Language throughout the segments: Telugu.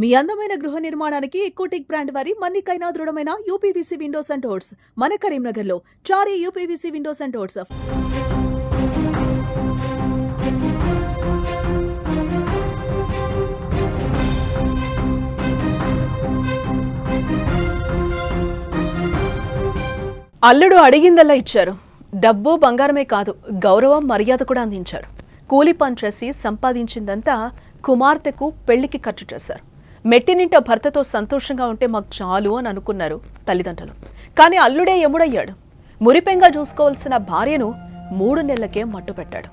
మీ అందమైన గృహ నిర్మాణానికి ఎకోటిక్ బ్రాండ్ వారి మన్నికైనా దృఢమైన యూపీవీసీ విండోస్ అండ్ డోర్స్ మన కరీంనగర్లో Chari UPVC windows and doors. అల్లుడు అడిగిందల్లా ఇచ్చారు. డబ్బు బంగారమే కాదు గౌరవం మర్యాద కూడా అందించారు. కూలి పని చేసి సంపాదించిందంతా కుమార్తెకు పెళ్ళికి ఖర్చు చేశారు. మెట్టినింట భర్తతో సంతోషంగా ఉంటే మాకు చాలు అని అనుకున్నారు తల్లిదండ్రులు. కానీ అల్లుడే ఎముడయ్యాడు మురిపెంగా చూసుకోవాల్సిన భార్యను మూడు నెలలకే మట్టుపెట్టాడు.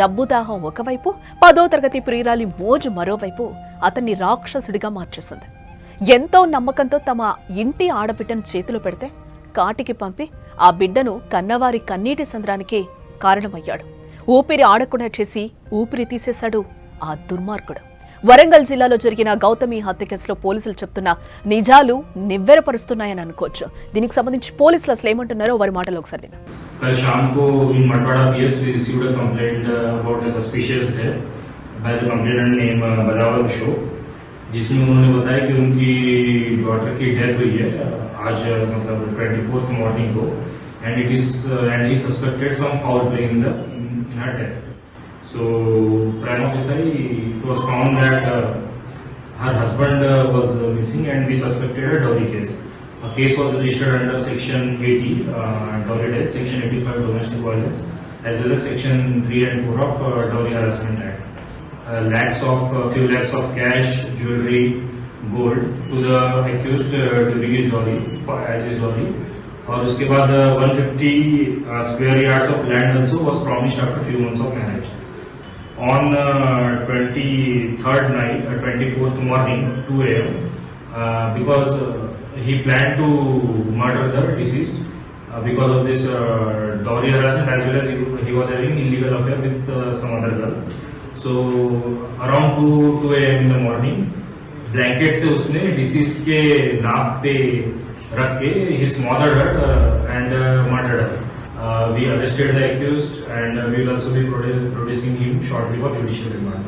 డబ్బు దాహం ఒకవైపు పదో తరగతి ప్రియురాలి మోజు మరోవైపు అతన్ని రాక్షసుడిగా మార్చేసింది. ఎంతో నమ్మకంతో తమ ఇంటి ఆడబిడ్డను చేతిలో పెడితే కాటికి పంపి ఆ బిడ్డను కన్నవారి కన్నీటి సంద్రానికి కారణమయ్యాడు. ఊపిరి ఆడకుండా చేసి ఊపిరి తీసేశాడు ఆ దుర్మార్గుడు. వరంగల్ జిల్లాలో జరిగిన గౌతమి హత్య కేసులో పోలీసులు చెప్తున్న నిజాలు నివ్వెరపరుస్తున్నాయని అనుకోవచ్చు దీనికి సంబంధించి పోలీసులు అసలు ఏమంటున్నారో వారి మాటలు ఒకసారి విందాం. कल शाम को in Matwada PS we received a complaint uh, about a suspicious death by the complainant name uh, Badawar Ashok जिसमें उन्होंने बताया कि उनकी डॉटर की डेथ हुई है uh, आज uh, मतलब ट्वेंटी फोर्थ मॉर्निंग को and it is and he suspected some foul play in the in her death so prima facie it was found that uh, her husband uh, was uh, missing and we suspected a dowry case a case was registered under section 80 uh, dowry death section 85 domestic violence as well as section 3 and 4 of uh, dowry harassment act uh, lakhs of uh, few lakhs of cash jewelry gold to the accused uh, during his dowry for as his dowry और उसके बाद uh, 150 square yards of land also was promised after few months of marriage On uh, 23rd night, uh, 24th morning, 2 a.m., uh, because uh, he planned to murder the deceased uh, because of this uh, dowry harassment as well as he, he was having illegal affair with uh, some other girl. So around 2 2 a.m. in the morning, blanket से उसने डिसीज्ड के नाक पे रख के ही smothered and murdered we arrested the accused and uh, we will also be producing him shortly for judicial remand.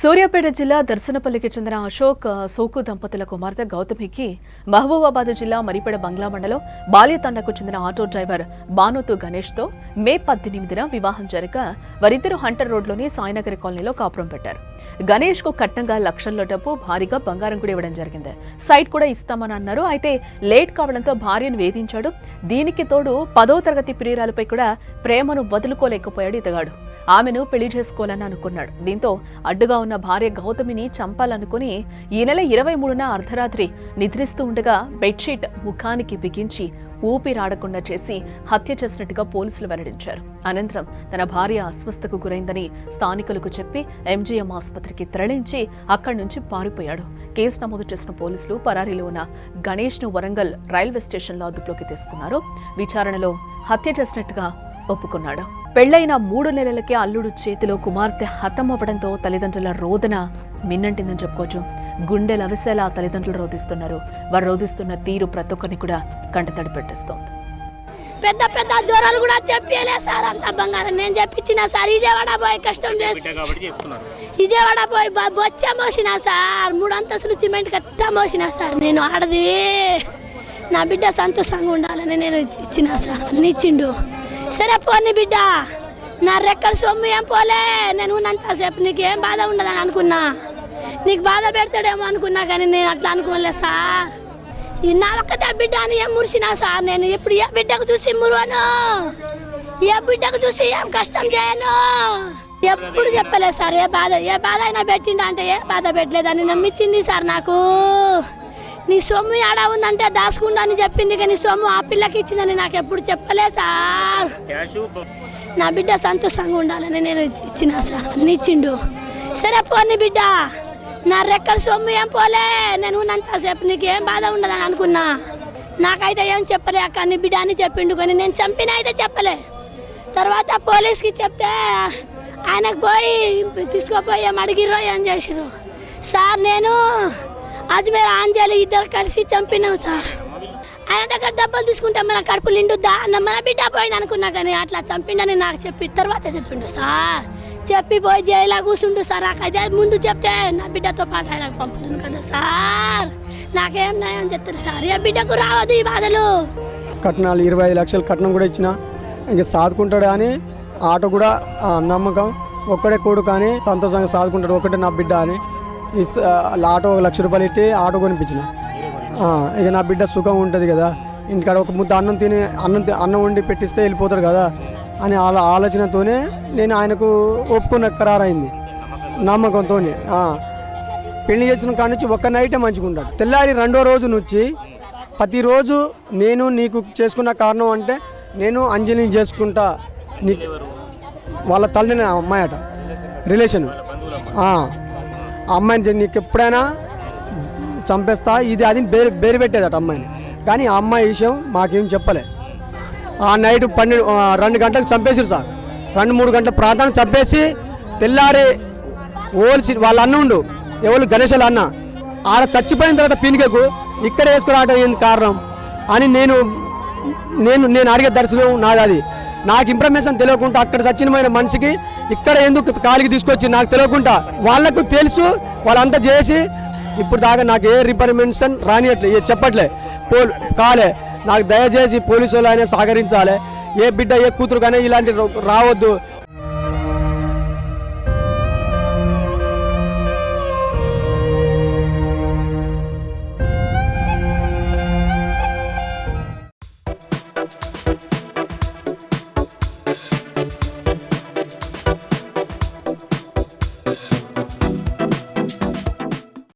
Suryapet జిల్లా దర్శనపల్లికి చెందిన అశోక్ సోకు దంపతుల కుమార్తె గౌతమికి మహబూబాబాద్ జిల్లా మరిపెడ బంగ్లా మండలం బాల్యతండకు చెందిన ఆటో డ్రైవర్ బానోతు గణేష్తో మే పద్దెనిమిదిన వివాహం జరగ వారిద్దరూ హంటర్ రోడ్లోని సాయినగర్ కాలనీలో కాపురం పెట్టారు. గణేష్కు కట్నంగా లక్షల్లో డబ్బు భారీగా బంగారం కూడా ఇవ్వడం జరిగింది. సైట్ కూడా ఇస్తామని అన్నారు. అయితే లేట్ కావడంతో భార్యను వేధించాడు. దీనికి తోడు పదో తరగతి ప్రియురాలపై కూడా ప్రేమను వదులుకోలేకపోయాడు ఇతగాడు. ఆమెను పెళ్ళి చేసుకోవాలని అనుకున్నాడు. దీంతో అడ్డుగా ఉన్న భార్య గౌతమిని చంపాలనుకుని ఈ నెల ఇరవై మూడున అర్ధరాత్రి నిద్రిస్తూ ఉండగా బెడ్షీట్ ముఖానికి బిగించి ఊపిరాడకుండా చేసి హత్య చేసినట్టుగా పోలీసులు వెల్లడించారు. అనంతరం తన భార్య అస్వస్థకు గురైందని స్థానికులకు చెప్పి ఎంజీఎం ఆసుపత్రికి తరలించి అక్కడి నుంచి పారిపోయాడు. కేసు నమోదు చేసిన పోలీసులు పరారీలో ఉన్న గణేష్ను వరంగల్ రైల్వే స్టేషన్లో అదుపులోకి తీసుకున్నారు. విచారణలో హత్య చేసినట్టుగా ఒప్పుకున్నాడు. పెళ్ళైన మూడు నెలలకే అల్లుడు చేతిలో కుమార్తె హతమవ్వడంతో తల్లిదండ్రుల రోదన మిన్నంటిందని చెప్పుకోవచ్చు. గుండెలు అవిసేలా తల్లిదండ్రులు రోధిస్తున్నారు. వారు రోధిస్తున్న తీరు ప్రతి ఒక్కరిని కూడా కంటతడి పెట్టిస్తోంది. పెద్ద పెద్ద దూరాలు కూడా చెప్పలే సార్. అంత బంగారం నేను చెప్పించిన సార్. విజయవాడ పోయి కష్టం చేసి విజయవాడ పోయి బొచ్చ మోసిన సార్. మూడు అంతస్తులు సిమెంట్ కట్ట మోసిన సార్. నేను ఆడది. నా బిడ్డ సంతోషంగా ఉండాలని నేను ఇచ్చి- ఇచ్చిన సార్. అన్ని ఇచ్చిండు. సరే పోని బిడ్డ. నా రెక్కల సొమ్ము ఏం పోలే. నేను ఉన్నంతసేపు నీకు ఏం బాధ ఉండదని అనుకున్నా. నీకు బాధ పెడతాడేమో అనుకున్నా కానీ నేను అట్లా అనుకోలే సార్. నా ఒక్కతే బిడ్డ అని ఏం మురిసినా సార్? నేను ఎప్పుడు ఏ బిడ్డకు చూసి మురువను? ఏ బిడ్డకు చూసి ఏం కష్టం చేయను? ఎప్పుడు చెప్పలేదు సార్ ఏ బాధ ఏ బాధ అయినా పెట్టిండ అంటే ఏ బాధ పెట్టలేదని నమ్మించింది సార్ నాకు. నీ సొమ్ము ఏడా ఉందంటే దాచుకుండా అని చెప్పింది కానీ సొమ్ము ఆ పిల్లకి ఇచ్చిందని నాకు ఎప్పుడు చెప్పలే సార్. నా బిడ్డ సంతోషంగా ఉండాలని నేను ఇచ్చిన సార్. అన్ని ఇచ్చిండు. సరే పోని బిడ్డ. నా రెక్కల సొమ్ము ఏం పోలే. నేను ఉన్నంతసేపు నీకు ఏం బాధ ఉండదని అనుకున్నా. నాకైతే ఏం చెప్పలే అక్క నీ బిడ్డ అని చెప్పిండు కానీ నేను చంపిన అయితే చెప్పలే. తర్వాత పోలీస్కి చెప్తే ఆయనకు పోయి తీసుకుపోయి ఏం అడిగిర్రో ఏం చేసిర్రు. సార్ నేను అజ్మేర్ ఆంజలి ఇద్దరు కలిసి చంపినాం సార్. ఆయన దగ్గర డబ్బులు తీసుకుంటే మన కడుపు నిండుద్దా? అన్న మన బిడ్డ పోయింది అనుకున్నా కానీ అట్లా చంపిండని నాకు చెప్పి తర్వాత చెప్పిండు సార్. చెప్పి పోయి జైల్లో కూర్చుండు సార్. నాకైతే ముందు చెప్తే నా బిడ్డతో పాటు ఆయన పంపుతుంది కదా సార్. నాకేం న్యాయం చెప్తారు సార్? ఏ బిడ్డకు రావద్దు ఈ బాధలు. కట్నాలు ఇరవై ఐదు లక్షలు కట్నం కూడా ఇచ్చిన. ఇంక సాదుకుంటాడు అని ఆటో కూడా నమ్మకం. ఒక్కడే కొడుకు అని సంతోషంగా సాదుకుంటాడు. ఒకటే నా బిడ్డ అని. ఆటో ఒక లక్ష రూపాయలు ఇట్టి ఆటో కొనిపించిన. ఇక నా బిడ్డ సుఖం ఉంటుంది కదా. ఇంటికాడ ఒక ముద్ద అన్నం తిని అన్నం అన్నం వండి పెట్టిస్తే వెళ్ళిపోతారు కదా అని ఆలో ఆలోచనతోనే నేను ఆయనకు ఒప్పుకున్న ఖరారైంది. నమ్మకంతోనే పెళ్ళి చేసిన కాడ నుంచి ఒక్క నైటే మంచిగా ఉంటాడు తెల్లారి రెండో రోజు నుంచి ప్రతిరోజు నేను నీకు చేసుకున్న కారణం అంటే నేను అంజలిని చేసుకుంటా. నీకు వాళ్ళ తల్లిని అమ్మాయట. రిలేషన్. అమ్మాయిని చే- నీకు ఎప్పుడైనా చంపేస్తా? ఇది అది బేరు బేరు పెట్టేదట అమ్మాయిని. కానీ ఆ అమ్మాయి విషయం మాకేం చెప్పలే. ఆ నైట్ పన్నెండు రెండు గంటలకు చంపేసారు సార్. రెండు మూడు గంటల ప్రాంతాన్ని చంపేసి తెల్లారి ఓల్చి వాళ్ళ అన్న ఉండు. ఎవరు? గణేశుల అన్న. ఆడ చచ్చిపోయిన తర్వాత పీనికకు ఇక్కడ వేసుకురావడం ఏంది కారణం? అని నేను నేను నేను అడిగే దర్శనం నాది అది. నాకు ఇన్ఫర్మేషన్ తెలియకుండా అక్కడ చచ్చినమైన మనిషికి ఇక్కడ ఎందుకు కాలికి తీసుకొచ్చి నాకు తెలియకుండా వాళ్ళకు తెలుసు వాళ్ళంతా చేసి ఇప్పుడు దాకా నాకు ఏ రిపర్మెంషన్ రానియట్లే ఏ చెప్పట్లే. పోల్ కాలే. నాకు దయచేసి పోలీసు వాళ్ళు అయినా సహకరించాలి. ఏ బిడ్డ ఏ కూతురు కానీ ఇలాంటి రావద్దు.